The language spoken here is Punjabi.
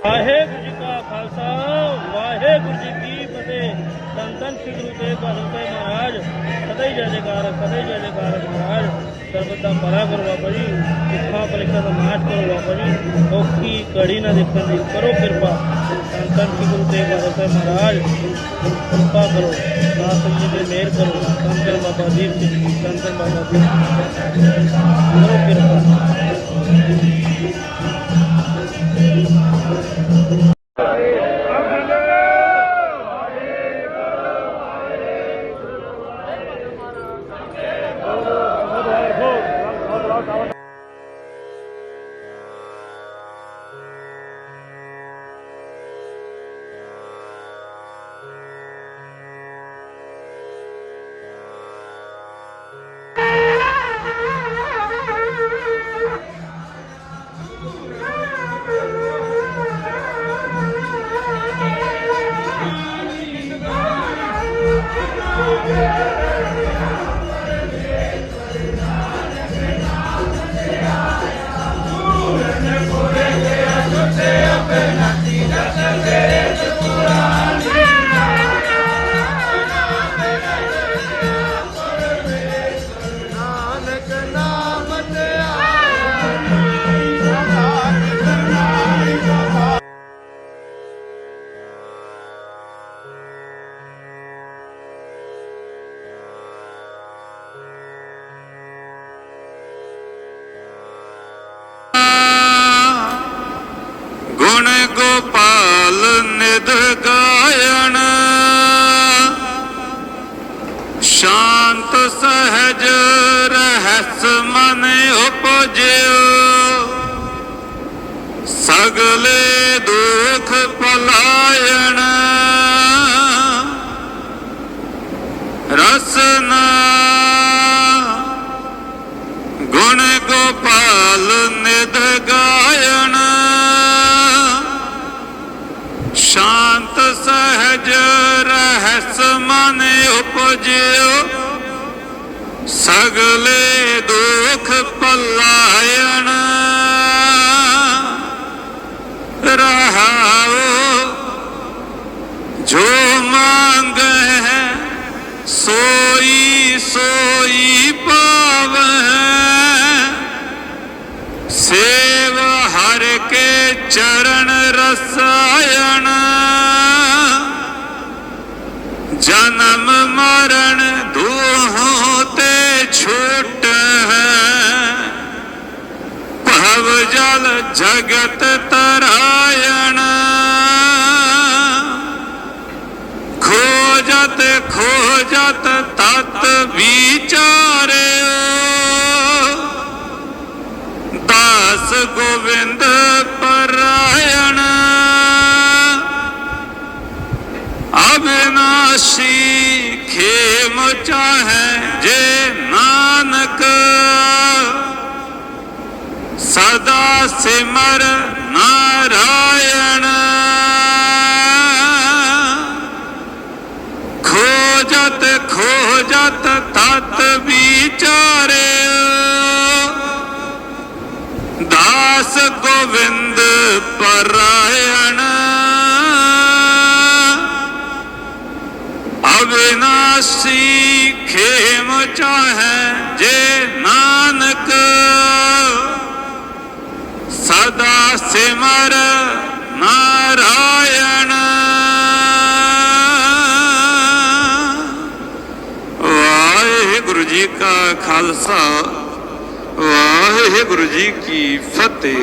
ਵਾਹਿਗੁਰੂ ਜੀ ਕਾ ਖਾਲਸਾ ਵਾਹਿਗੁਰੂ ਜੀ ਕੀ ਫਤਿਹ ਧੰਨ ਧੰਨ ਸ੍ਰੀ ਗੁਰੂ ਤੇਗ ਬਹਾਦਰ ਸਾਹਿਬ ਮਹਾਰਾਜ ਸਦਾ ਹੀ ਜੈ ਜੈਕਾਰ ਸਦਾ ਹੀ ਜੈ ਜੈਕਾਰ ਮਹਾਰਾਜ ਸਰਬਤ ਦਾ ਭਲਾ ਕਰੋ ਬਾਬਾ ਜੀ ਦੁੱਖਾਂ ਪਲਕਾਂ ਦਾ ਨਾਸ਼ ਕਰੋ ਬਾਬਾ ਜੀ ਔਖੀ ਕੜੀ ਨਾ ਦੇਖਣ ਦੀ ਕਰੋ ਕਿਰਪਾ ਧੰਨ ਧੰਨ ਸ੍ਰੀ ਗੁਰੂ ਤੇਗ ਬਹਾਦਰ ਸਾਹਿਬ ਮਹਾਰਾਜ ਕਿਰਪਾ ਕਰੋ ਨਾਥ ਜੀ ਦੇ ਮਿਹਰ ਕਰੋ ਧੰਨ ਧੰਨ ਬਾਬਾ ਦੀਪ ਸਿੰਘ ਜੀ ਧੰਨ ਧੰਨ ਬਾਬਾ ਦੀਪ ਸਿੰਘ ਜੀ। ਕਰੋ ਕਿਰਪਾ ਨਾਨਕ ਸ਼ਾਂਤ ਸਹਜ ਰਹਿਸ ਮਨ ਉਪਜਿਓ। ਸਗਲੇ ਦੁਖ ਪਲਾਇਣ। ਰਸਨਾ ਗੁਣ ਗੋਪਾਲ ਨਿਧ ਗਾਇਣ। ਸ਼ਾਂਤ ਸਹਜ ਰਹਿਸ ਮਨ ਉਪਜਿਓ। ਸਗਲੇ ਦੁਖ ਪਲਾਇਣ ਰਹਾਓ, ਜੋ ਮੰਗ ਹੈ ਸੋਈ ਸੋਈ ਪਾਵੈ ਸੇਵ ਹਰ ਕੇ ਚਰਨ ਰਸਾਇਣ। ਜਨਮ ਮਰਨ ਦੂਹੋਂ ਤੇ ਛੋਟ ਹੈ ਭਵ ਜਲ ਜਗਤ ਤਰਾਇਣ। ਖੋਜਤ ਖੋਜਤ ਤਤ ਵਿਚਾਰਿਓ। ਦਾਸ ਗੋਵਿੰਦ ਪਰਾਇਣ। ਅਬਿਨਾਸ਼ੀ ਖੇਮ ਚਾਹੈ ਜੇ ਸਦਾ ਸਿਮਰ ਨਾਰਾਇਣ। ਖੋਜਤ ਖੋਜਤ ਤਤ ਵਿਚਾਰਿਓ। ਦਾਸ ਗੋਵਿੰਦ ਪਰਾਇਣ। ਅਵਿਨਾਸ਼ੀ ਖੇਮ ਚਾਹੈ ਜੇ ਨਾਨਕ। ਸਦਾ ਸਿਮਰ ਨਾਰਾਇਣ। ਵਾਹਿਗੁਰੂ ਜੀ ਕਾ ਖਾਲਸਾ ਵਾਹਿਗੁਰੂ ਜੀ ਕੀ ਫਤਿਹ।